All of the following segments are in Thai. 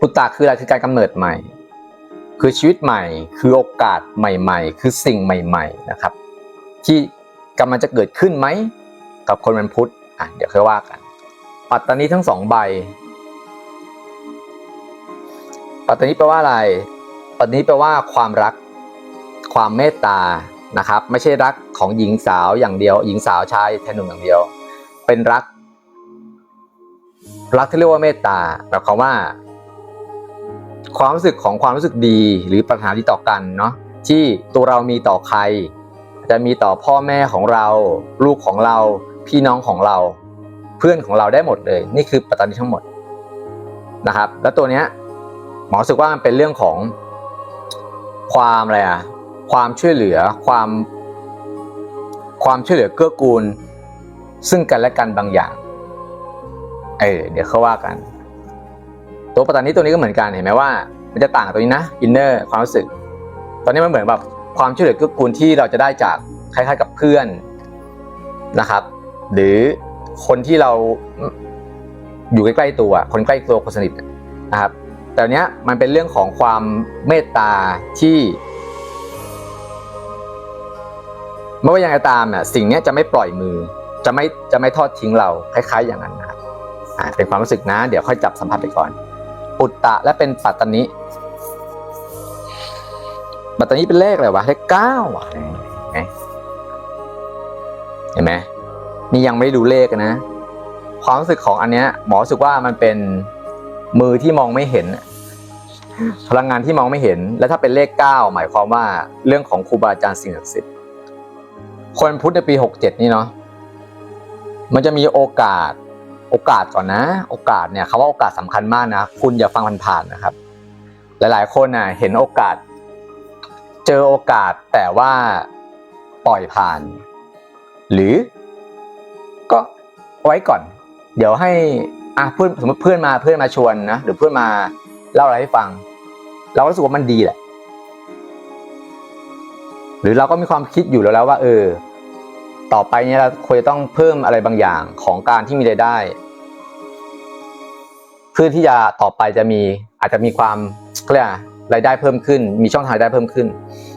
ปุตตะคืออะไรคือการกำเนิดใหม่ คือชีวิตใหม่ คือโอกาสใหม่ ๆ คือสิ่งใหม่ ๆนะครับ ที่กำลังจะเกิดขึ้นไหมกับคนวันพุธอะเดี๋ยวค่อยว่ากัน ปัตตานีทั้งสองใบ ปัตตานีแปลว่าอะไร ปัตตานีแปลว่าความรัก ความเมตตานะครับ ไม่ใช่รักของหญิงสาวอย่างเดียว หญิงสาวชายแทนหนุ่มอย่างเดียว เป็นรัก รักที่เรียกว่าเมตตาหมายความว่า ความรู้สึกของความรู้สึกดีหรือปัญหาที่ต่อกันเนาะที่ตัวเรามีต่อใคร จะมีต่อพ่อแม่ของเรา ลูกของเราพี่น้องของเรา เพื่อนของเราได้หมดเลย นี่คือปัตตานีทั้งหมดนะครับ แล้วตัวเนี้ยหมอรู้สึกว่ามันเป็นเรื่องของความอะไรอะความช่วยเหลือความ ความช่วยเหลือเกื้อกูล ซึ่งกันและกันบางอย่าง เออเดี๋ยวเขาว่ากัน ตัวปัตตานีตัวนี้ก็เหมือนกันเห็นไหมว่า มันจะต่างตัวนี้นะอินเนอร์ความรู้สึก ตอนนี้มันเหมือนแบบความช่วยเหลือเกื้อกูลที่เราจะได้จากคล้ายๆกับเพื่อนนะครับ หรือคนที่เราอยู่ใกล้ๆตัว คนใกล้ตัวคนสนิทนะครับ แต่อันเนี้ยมันเป็นเรื่องของความเมตตาที่ไม่ว่ายังไงตามเนี่ยสิ่งเนี้ยจะไม่ปล่อยมือ จะไม่จะไม่ทอดทิ้งเราคล้าย ๆ อย่างนั้นนะครับเป็นความรู้สึกนะ เดี๋ยวค่อยจับสัมผัสไปก่อน ปุตตะและเป็นปัตตนิปัตตนิเป็นเลขอะไรวะเลขเก้าอะเห็นไหมนี่ยังไม่ด้ดูเลขนะ ความรู้สึกของอันเนี้ย หมอรู้สึกว่ามันเป็นมือที่มองไม่เห็น พลังงานที่มองไม่เห็น และถ้าเป็นเลขเก้าหมายความว่าเรื่องของครูบาอาจารย์สิ่งศักดิ์สิทธิ์คนพุทธในปีหกเจ็ดนี่เนาะมันจะมีโอกาส โอกาสก่อนนะ โอกาสเนี่ยคำว่าโอกาสสำคัญมากนะคุณอย่าฟังผ่านๆนะครับ หลายๆ คนน่ะเห็นโอกาส เจอโอกาสแต่ว่าปล่อยผ่าน หรือ ก็ไว้ก่อน เดี๋ยวให้อะเพื่อนสมมติเพื่อนมาเพื่อนมาชวนนะหรือเพื่อนมาเล่าอะไรให้ฟัง เราก็รู้สึกว่ามันดีแหละ หรือเราก็มีความคิดอยู่แล้วแล้วว่า เออ ต่อไปเนี่ยเราควรจะต้องเพิ่มอะไรบางอย่างของการที่มีรายได้ เพื่อที่จะต่อไปจะมีอาจจะมีความเรียกรายได้เพิ่มขึ้น มีช่องทางรายได้เพิ่มขึ้น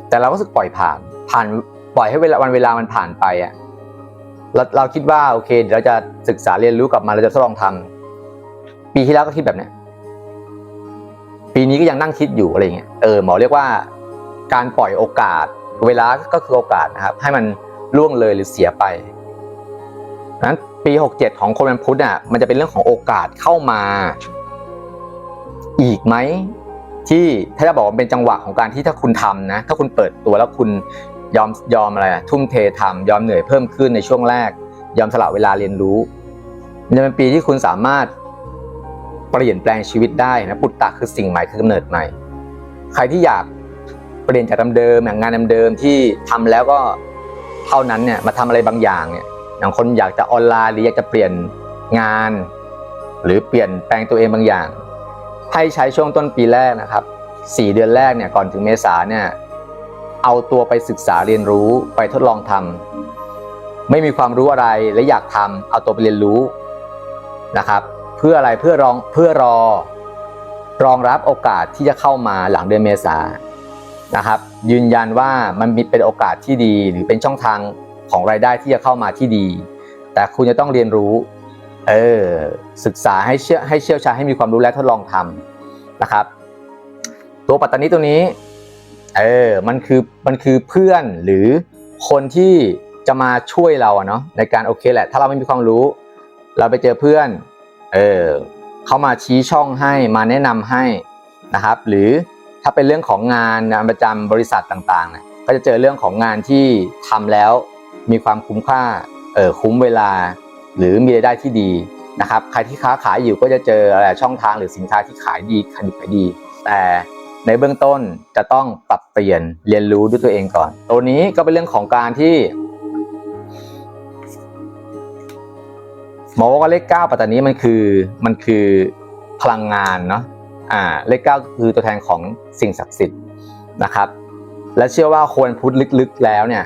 แต่เราก็รู้สึกปล่อยผ่านผ่านปล่อยให้เวลาวันเวลามันผ่านไปอะเราเราคิดว่าโอเคเดี๋ยวเราจะศึกษาเรียนรู้กลับมาเราจะทดลองทำปีที่แล้วก็คิดแบบเนี้ยปีนี้ก็ยังนั่งคิดอยู่อะไรเงี้ยเออหมอเรียกว่าการปล่อยโอกาส เวลาก็คือโอกาสนะครับ ให้มัน ล่วงเลยหรือเสียไปนั้นปี 67 ของคนวันพุธอะมันจะเป็นเรื่องของโอกาสเข้ามา อีกไหมที่ถ้าจะบอกว่าเป็นจังหวะของการที่ถ้าคุณทำนะถ้าคุณเปิดตัวแล้วคุณยอมยอมอะไรอะทุ่มเททำยอมเหนื่อยเพิ่มขึ้นในช่วงแรก ยอมสละเวลาเรียนรู้มันจะเป็นปีที่คุณสามารถเปลี่ยนแปลงชีวิตได้นะปุตตะคือสิ่งใหม่คือกำเนิดใหม่ ใครที่อยากเปลี่ยนจากเดิมๆอย่างงานเดิมๆที่ทำแล้วก็ เท่านั้นเนี่ยมาทำอะไรบางอย่างเนี่ยอย่างคนอยากจะออนไลน์หรืออยากจะเปลี่ยนงาน หรือเปลี่ยนแปลงตัวเองบางอย่างให้ใช้ช่วงต้นปีแรกนะครับสี่เดือนแรกเนี่ยก่อนถึงเมษาเนี่ยเอาตัวไปศึกษาเรียนรู้ไปทดลองทำไม่มีความรู้อะไรและอยากทำเอาตัวไปเรียนรู้นะครับ เพื่ออะไรเพื่อรองเพื่อรอรองรับโอกาสที่จะเข้ามาหลังเดือนเมษา นะครับ ยืนยันว่ามันมีเป็นโอกาสที่ดี หรือเป็นช่องทางของรายได้ที่จะเข้ามาที่ดี แต่คุณจะต้องเรียนรู้เออศึกษาให้เชี่ยวให้เชี่ยวชาญให้มีความรู้และทดลองทำนะครับ ตัวปัตตานีตัวนี้เออมันคือมันคือเพื่อนหรือคนที่จะมาช่วยเราเนาะในการโอเคแหละ ถ้าเราไม่มีความรู้ เราไปเจอเพื่อนเออเขามาชี้ช่องให้มาแนะนำให้นะครับ หรือ ถ้าเป็นเรื่องของงานงานประจำบริษัทต่างๆเนี่ยก็จะเจอเรื่องของงานที่ทำแล้วมีความคุ้มค่าเออคุ้มเวลา หรือมีรายได้ที่ดีนะครับใครที่ค้าขายอยู่ก็จะเจออะไรช่องทางหรือสินค้าที่ขายดีขายดี แต่ในเบื้องต้นจะต้องปรับเปลี่ยนเรียนรู้ด้วยตัวเองก่อน ตัวนี้ก็เป็นเรื่องของการที่หมอว่าเลขเก้าปัตตานี้มันคือมันคือพลังงานเนาะ อ่าเลขเก้าคือตัวแทนของสิ่งศักดิ์สิทธิ์นะครับ และเชื่อว่าคนพุทธลึกๆแล้วเนี่ย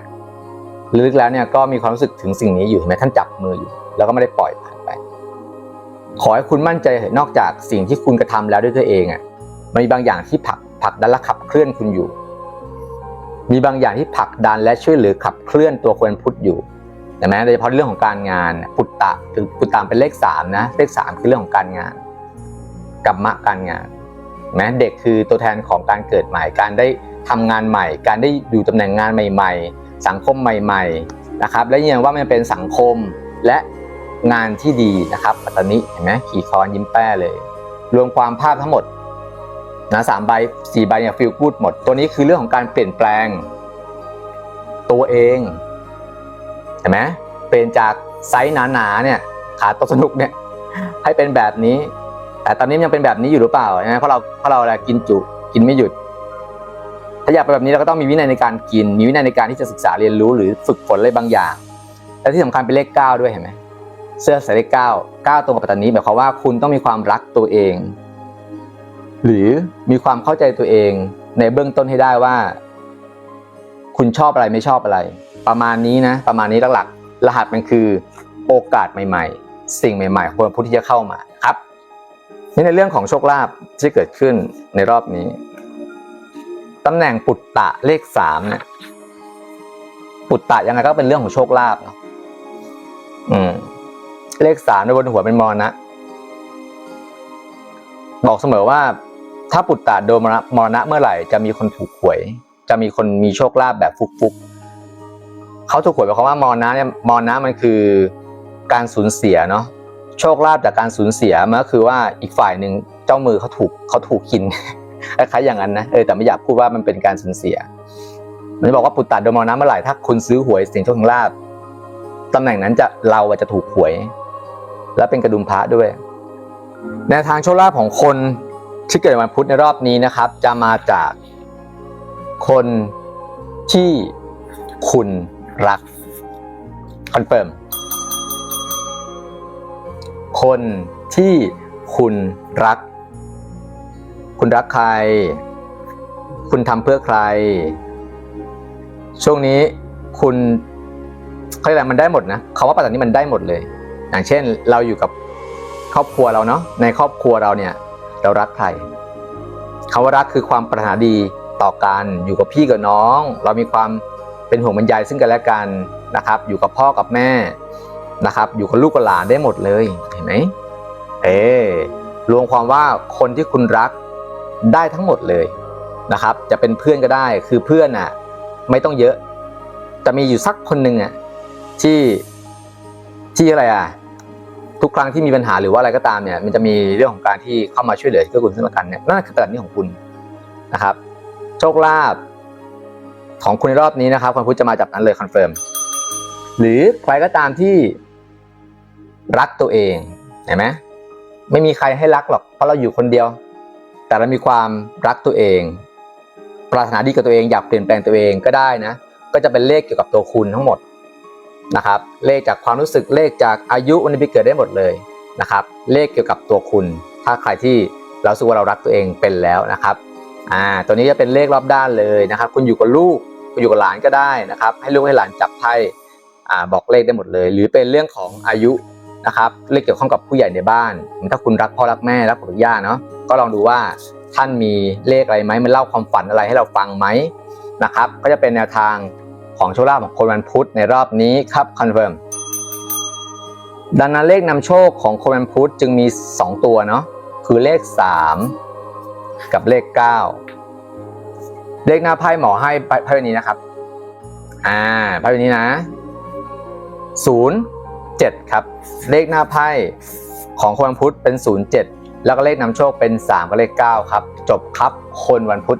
ลึกๆแล้วเนี่ยก็มีความรู้สึกถึงสิ่งนี้อยู่เห็นไหมท่านจับมืออยู่ แล้วก็ไม่ได้ปล่อยผ่านไป ขอให้คุณมั่นใจเถอะนอกจากสิ่งที่คุณกระทำแล้วด้วยตัวเองอะ่ะมันมีบางอย่างที่ผลักผลักดันและขับเคลื่อนคุณอยู่ มีบางอย่างที่ผลักดันและช่วยเหลือขับเคลื่อนตัวคนพุทธอยู่เห็นไหมโดยเฉพาะเรื่องของการงานปุตตะคือปุตตะเป็นเลขสามนะเลขสามคือเรื่องของการงาน กัมมะการงานนไหมเด็กคือตัวแทนของการเกิดใหม่ การได้ทำงานใหม่ การได้อยู่ตำแหน่งงานใหม่ ๆ สังคมใหม่ๆนะครับและยังว่ามันเป็นสังคมและงานที่ดีนะครับปัตตานีเห็นไหมขี่คอนยิ้มแป้เลย รวมความภาพทั้งหมดนะสามใบสี่ใบเนี่ยฟิลกูดหมด ตัวนี้คือเรื่องของการเปลี่ยนแปลง ตัวเองเห็นไหมเปลี่ยนจากไซส์หนาๆเนี่ยขาโตะสนุกเนี่ยให้เป็นแบบนี้ แต่ตอนนี้ยังเป็นแบบนี้อยู่หรือเปล่านะเพราะเราเพราะเราอะไรกินจุกินไม่หยุด ถ้าอยากเป็นแบบนี้เราก็ต้องมีวินัยในการกิน มีวินัยในการที่จะศึกษาเรียนรู้หรือฝึกฝนอะไรบางอย่าง และที่สำคัญเป็นเลขเก้าด้วยเห็นไหมเสื้อใส่เลขเก้าเก้าตรงกับปัตตานีหมายความว่าคุณต้องมีความรักตัวเอง หรือมีความเข้าใจตัวเองในเบื้องต้นให้ได้ว่า คุณชอบอะไรไม่ชอบอะไร ประมาณนี้นะ ประมาณนี้หลักๆรหัสมันคือโอกาสใหม่ ๆ สิ่งใหม่ๆคนพุทธที่จะเข้ามาครับ นี่ในเรื่องของโชคลาภที่เกิดขึ้นในรอบนี้ตำแหน่งปุตตะเลขสามเนี่ยปุตตะยังไงก็เป็นเรื่องของโชคลาภเนาะอืม เลขสามในบนหัวเป็นมรณะ บอกเสมอว่า ถ้าปุตตะโดนมรณะมรณะเมื่อไหร่จะมีคนถูกหวย จะมีคนมีโชคลาภแบบฟุกๆเขาถูกหวยหมายความว่ามรณะเนี่ยมรณะมันคือการสูญเสียเนาะ โชคลาภจากการสูญเสียมันก็คือว่าอีกฝ่ายหนึ่งเจ้ามือเขาถูกเขาถูกกินคล้ายๆอย่างนั้นนะเออแต่ไม่อยากพูดว่ามันเป็นการสูญเสีย มันจะบอกว่าปุตตะโดนมรณะเมื่อไหร่ถ้าคุณซื้อหวยเสียงโชคลาภตำแหน่งนั้นจะเราจะถูกหวย และเป็นกระดุมพระด้วยแนวทางโชคลาภของคนที่เกิดวันพุธในรอบนี้นะครับ จะมาจากคนที่คุณรักคอนเฟิร์ม คนที่คุณรัก คุณรักใคร คุณทำเพื่อใคร ช่วงนี้คุณเขาเรียกอะไรมันได้หมดนะคาว่าปัจจุบันนี้มันได้หมดเลย อย่างเช่นเราอยู่กับครอบครัวเราเนาะในครอบครัวเราเนี่ยเรารักใครคำว่ารักคือความปรารถนาดีต่อกันอยู่กับพี่กับน้อง เรามีความเป็นห่วงบรรยายซึ่งกันและกันนะครับ อยู่กับพ่อกับแม่ นะครับ อยู่กับลูกกับหลานได้หมดเลยเห็นไหมเออรวมความว่าคนที่คุณรักได้ทั้งหมดเลยนะครับ จะเป็นเพื่อนก็ได้คือเพื่อนอะไม่ต้องเยอะ จะมีอยู่สักคนหนึ่งอะที่ที่อะไรอะทุกครั้งที่มีปัญหาหรือว่าอะไรก็ตามเนี่ย มันจะมีเรื่องของการที่เข้ามาช่วยเหลือเกื้อกูลซึ่งกันเนี่ยนั่นคือแบบนี้ของคุณนะครับ โชคลาภของคุณในรอบนี้นะครับคนพุทธจะมาจากนั้นเลยคอนเฟิร์มหรือใครก็ตามที่ รักตัวเองเห็นไหมไม่มีใครให้รักหรอกเพราะเราอยู่คนเดียว แต่เรามีความรักตัวเอง ปรารถนาดีกับตัวเองอยากเปลี่ยนแปลงตัวเองก็ได้นะ ก็จะเป็นเลขเกี่ยวกับตัวคุณทั้งหมดนะครับ เลขจากความรู้สึกเลขจากอายุวันปีเกิดได้หมดเลยนะครับ เลขเกี่ยวกับตัวคุณ ถ้าใครที่เราสึกว่าเรารักตัวเองเป็นแล้วนะครับอ่าตัวนี้จะเป็นเลขรอบด้านเลยนะครับ คุณอยู่กับลูกคุณอยู่กับหลานก็ได้นะครับ ให้ลูกให้หลานจับไพ่อ่าบอกเลขได้หมดเลย หรือเป็นเรื่องของอายุ นะครับเลขเกี่ยวข้องกับผู้ใหญ่ในบ้าน ถ้าคุณรักพ่อรักแม่รักปู่รักย่าเนาะก็ลองดูว่าท่านมีเลขอะไรไหมมันเล่าความฝันอะไรให้เราฟังไหมนะครับ ก็จะเป็นแนวทางของโชคลาภของคนวันพุธในรอบนี้ครับคอนเฟิร์มดังนั้นเลขนำโชคของคนวันพุธจึงมี 2 ตัวเนาะคือเลข 3 กับเลข 9 เลขหน้าไพ่หมอให้ไพ่ใบนี้นะครับ อ่าไพ่ใบนี้นะศู นย์เจ็ดครับ เลขหน้าไพ่ของคนวันพุธเป็นศูนย์เจ็ดแล้วก็เลขนำโชคเป็น 3 กับเลข 9 ครับ จบครับคนวันพุธ